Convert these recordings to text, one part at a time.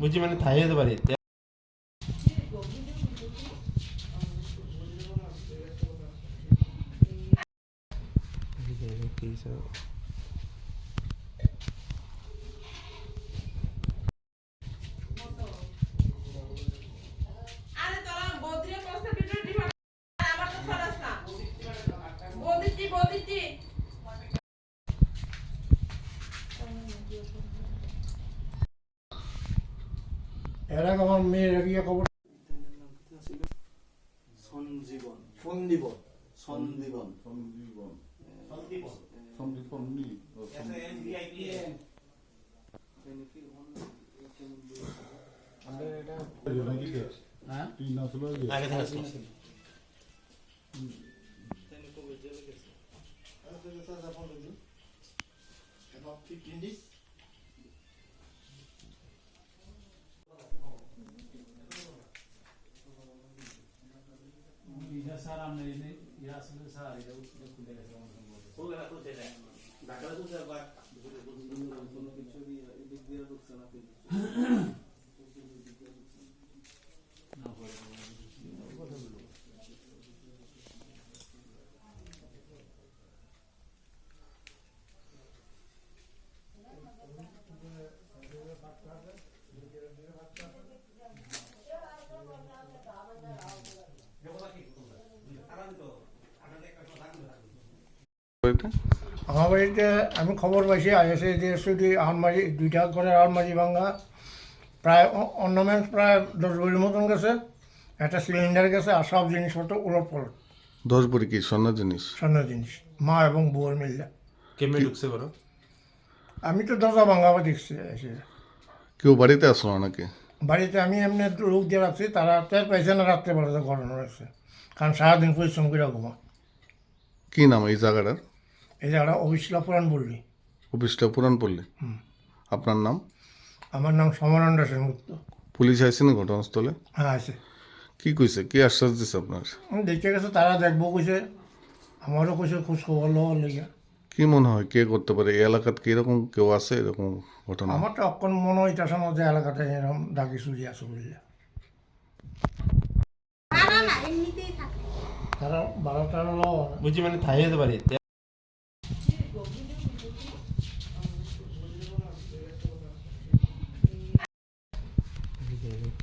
বুঝছি মানে থাই যেতে পারি। আরে এরা আমার মেয়ের গিয়ে খবর সঞ্জীবন ফোন দিব সন্দীবন। সন্দীপন সন্দীপন নি ও সন্দীপন। এটা নাকি কে? তিন আসলে যে। আগে থেকে এটা স্যার আমরা এনে ইয়া আসলে স্যার এটা এটা খুলে গেছে আমাদের সম্ভবত। কোনো কিছু এদিক দিয়ে ঢুকছে না না পরে আমার বাড়িতে আমি খবর পাইছি আইএসএ যে শুধু আলমারি দুইটা করে আলমারি ভাঙা। প্রায় অর্নামেন্টস প্রায় দশ বড়ির মতন গেছে একটা সিলিন্ডার গেছে আর সব জিনিসপত্র উলট পলট। দশ ভরি কি স্বর্ণ জিনিস? স্বর্ণ জিনিস মা এবং বউর মিললে কেমনে ঢুকছে বলো? আমি তো দরজা ভাঙাবো দেখছি এসে। কেউ বাড়িতে আসলো নাকি? বাড়িতে আমি এমনি লোক দিয়ে রাখছি তারা টের পাইছে না রাত্রে বেলাতে ঘটনা রয়েছে কারণ সারাদিন পরিশ্রম করে ঘুমা কি নাম এই জায়গাটার? এই জায়গাটা অবিশ্লা পুরাণ বললি। অফিসটা পুরান পল্লী আপনার নাম? আমার নাম সমরানন্দ সেনগুপ্ত। পুলিশ আইসে না ঘটনাস্থলে? হ্যাঁ আছে কি কইছে? কি আশ্বাস দিছে আপনার? আমি দেখে গেছে তারা দেখব কইছে আমারও কইছে খোঁজ খবর লওয়ার লেগে। কি মনে হয় কে করতে পারে? এই এলাকাত কি এরকম কেউ আছে এরকম ঘটনা? আমার তো অক্ষণ মনে হইতেছে না যে এলাকাতে এরকম ডাকি চুরি আছে বললে না না এমনিতেই থাকে। তারা বারোটা হলো বুঝছি মানে থাই যেতে পারি আরে তোরা বদ্রিয়া বস্তা ভিতরে দিবা আমার তো খরচ না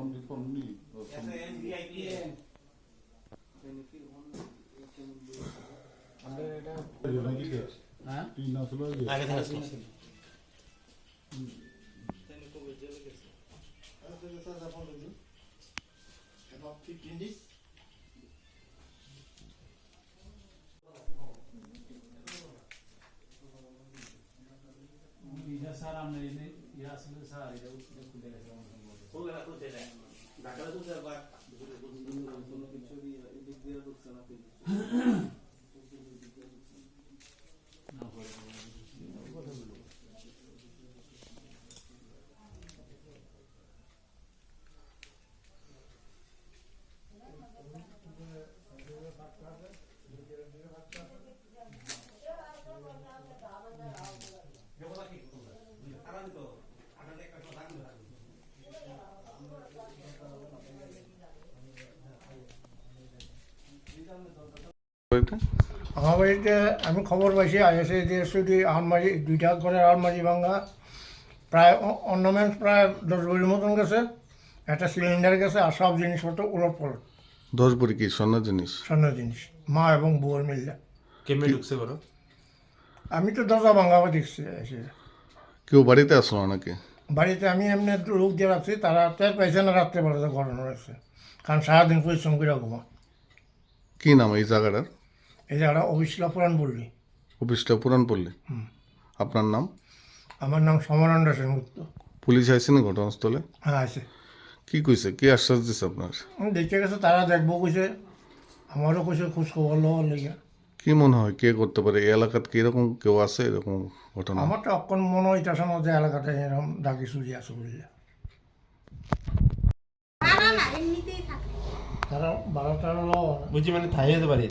সন্দীপন নি ও সন্দীপন। এটা নাকি কে? হ্যাঁ তিন আসলে যে। আগে থেকে এটা স্যার আমরা এনে ইয়া আসলে স্যার এটা এটা খুলে গেছে আমাদের সম্ভবত। কোনো কিছু এদিক দিয়ে ঢুকছে না না পরে এটা? আমার বাড়িতে আমি খবর পাইছি আইএসএ যে আলমারি দুইটা করে আলমারি ভাঙা। প্রায় অর্নামেন্টস প্রায় দশ বড়ির মতন গেছে একটা সিলিন্ডার গেছে আর সব জিনিসপত্র উলট পলট। দশ ভরি কি স্বর্ণ জিনিস? স্বর্ণ জিনিস মা এবং বউর মিললে কেমনে ঢুকছে বলো আমি তো দরজা ভাঙাবো দেখছি এসে। কেউ বাড়িতে আসলো নাকি? বাড়িতে আমি এমনি লোক দিয়ে রাখছি তারা টের পাইছে না রাত্রে বেলাতে ঘটনা রয়েছে কারণ সারাদিন পরিশ্রম করে ঘুমা কি নাম এই জায়গাটার? জায়গাটা অবিশ্লা পুরাণ বললি। অফিসটা পুরান পল্লী আপনার নাম? আমার নাম সমরানন্দ সেনগুপ্ত। পুলিশ আইছে না ঘটনাস্থলে? হ্যাঁ আছে কি কইছে? কি আশ্বাস দিছে আপনার? দেখে গেছে তারা দেখব কইছে আমারও কইছে খোঁজ খবর লওয়ার লেগে। কি মনে হয় কে করতে পারে? এই এলাকাত কি এরকম কেউ আছে এরকম ঘটনা? আমার তো অক্ষণ মনে হইতেছে না যে এলাকাতে এরকম ডাকি চুরি আছে থাকে। তারা বারোটার বলছি মানে থাই হতে পারে।